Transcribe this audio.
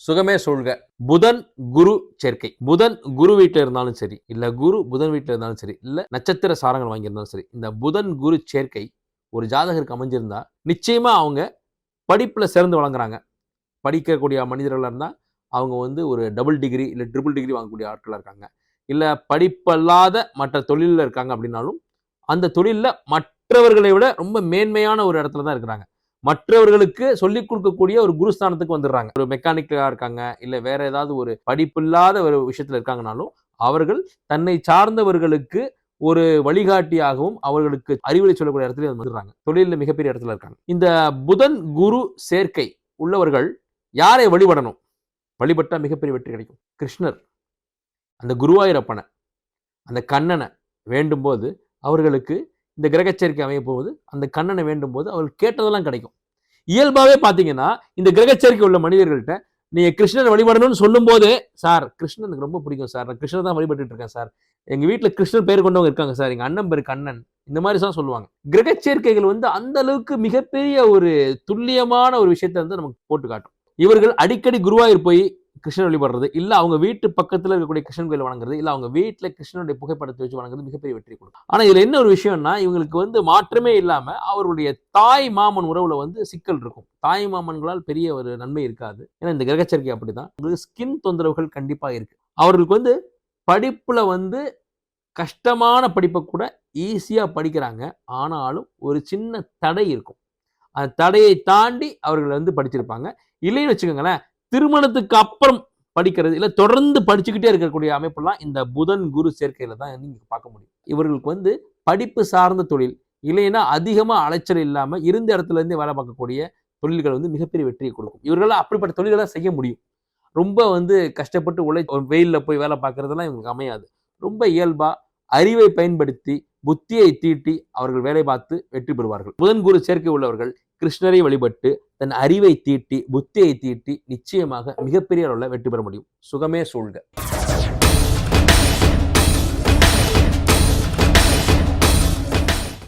சுகமே சொல்க புதன் குரு சேர்க்கை. புதன் குரு வீட்டில் இருந்தாலும் சரி இல்ல குரு புதன் வீட்டில் இருந்தாலும் சரி இல்ல நட்சத்திர சாரங்கள் வாங்கியிருந்தாலும் சரி இந்த புதன் குரு சேர்க்கை ஒரு ஜாதகருக்கு அமைஞ்சிருந்தா நிச்சயமா அவங்க படிப்புல சிறந்து வழங்குறாங்க. படிக்கக்கூடிய மனிதர்களாக இருந்தா அவங்க வந்து ஒரு டபுள் டிகிரி இல்லை ட்ரிபிள் டிகிரி வாங்கக்கூடிய ஆட்களாக இருக்காங்க. இல்லை படிப்பல்லாத மற்ற தொழிலில் இருக்காங்க அப்படின்னாலும் அந்த தொழிலில் மற்றவர்களை விட ரொம்ப மேன்மையான ஒரு இடத்துல தான் இருக்கிறாங்க. மற்றவர்களுக்கு சொல்லிக் கொடுக்கக்கூடிய ஒரு குருஸ்தானத்துக்கு வந்துடுறாங்க. ஒரு மெக்கானிக்கலாக இருக்காங்க இல்லை வேற ஏதாவது ஒரு படிப்பில்லாத ஒரு விஷயத்துல இருக்காங்கனாலும் அவர்கள் தன்னை சார்ந்தவர்களுக்கு ஒரு வழிகாட்டியாகவும் அவர்களுக்கு அறிவுரை சொல்லக்கூடிய இடத்துல வந்துடுறாங்க. தொழிலில் மிகப்பெரிய இடத்துல இருக்காங்க. இந்த புதன் குரு சேர்க்கை உள்ளவர்கள் யாரை வழிபடணும்? வழிபட்டால் மிகப்பெரிய வெற்றி கிடைக்கும். கிருஷ்ணர் அந்த குருவாயூரப்பனை அந்த கண்ணனை வேண்டும் போது அவர்களுக்கு இந்த கிரகச்சேர்க்கை அமைய போகுது அந்த கண்ணனை வேண்டும் போது அவர்கள் கேட்டதெல்லாம் கிடைக்கும். இயல்பாகவே பார்த்தீங்கன்னா இந்த கிரகச்சேர்க்கை உள்ள மனிதர்கள்ட்ட நீங்கள் கிருஷ்ணனை வழிபடணும்னு சொல்லும் போதே சார் கிருஷ்ணன் எனக்கு ரொம்ப பிடிக்கும் சார். நான் கிருஷ்ணன் தான் வழிபட்டு இருக்கேன் சார். எங்கள் வீட்டில் கிருஷ்ணன் பேர் கொண்டவங்க இருக்காங்க சார். எங்கள் அண்ணன் பேர் கண்ணன். இந்த மாதிரி தான் சொல்லுவாங்க. கிரகச்சேர்க்கைகள் வந்து அந்த அளவுக்கு மிகப்பெரிய ஒரு துல்லியமான ஒரு விஷயத்தை வந்து நமக்கு போட்டு காட்டும். இவர்கள் அடிக்கடி குருவாயூர் போய் கிருஷ்ணன் வழிபடுறது இல்லை அவங்க வீட்டு பக்கத்தில் இருக்கக்கூடிய கிருஷ்ணன் கோயில் வணங்குறது இல்லை அவங்க வீட்டில் கிருஷ்ணனுடைய புகைப்படத்தை வச்சு வணங்குறது மிகப்பெரிய வெற்றி கொடுக்கும். ஆனால் இதில் என்ன ஒரு விஷயம்னா இவங்களுக்கு வந்து மாற்றமே இல்லாமல் அவருடைய தாய் மாமன் உறவுல வந்து சிக்கல் இருக்கும். தாய் மாமன்களால் பெரிய ஒரு நன்மை இருக்காது. ஏன்னா இந்த கிரகச்சரிக்கை அப்படிதான். உங்களுக்கு ஸ்கின் தொந்தரவுகள் கண்டிப்பாக இருக்கு. அவர்களுக்கு வந்து படிப்பில் வந்து கஷ்டமான படிப்பை கூட ஈஸியாக படிக்கிறாங்க. ஆனாலும் ஒரு சின்ன தடை இருக்கும். அந்த தடையை தாண்டி அவர்கள் வந்து படிச்சிருப்பாங்க. இல்லைன்னு வச்சுக்கோங்களேன் திருமணத்துக்கு அப்புறம் படிக்கிறது இல்லை தொடர்ந்து படிச்சுக்கிட்டே இருக்கக்கூடிய அமைப்பெல்லாம் இந்த புதன் குரு சேர்க்கையில் தான் நீங்கள் பார்க்க முடியும். இவர்களுக்கு வந்து படிப்பு சார்ந்த தொழில் இல்லைன்னா அதிகமாக அலைச்சல் இல்லாமல் இருந்த இடத்துல இருந்தே வேலை பார்க்கக்கூடிய தொழில்கள் வந்து மிகப்பெரிய வெற்றியை கொடுக்கும். இவர்களால் அப்படிப்பட்ட தொழில்களை செய்ய முடியும். ரொம்ப வந்து கஷ்டப்பட்டு உழை வெயிலில் போய் வேலை பார்க்கறதெல்லாம் இவங்களுக்கு அமையாது. ரொம்ப இயல்பாக அறிவை பயன்படுத்தி புத்தியை தீட்டி அவர்கள் வேலை பார்த்து வெற்றி பெறுவார்கள். புதன் குரு சேர்க்கை உள்ளவர்கள் கிருஷ்ணரை வழிபட்டு தன் அறிவை தீட்டி புத்தியை தீட்டி நிச்சயமாக மிகப்பெரிய அளவில் வெற்றி பெற முடியும். சுகமே சூழ்க.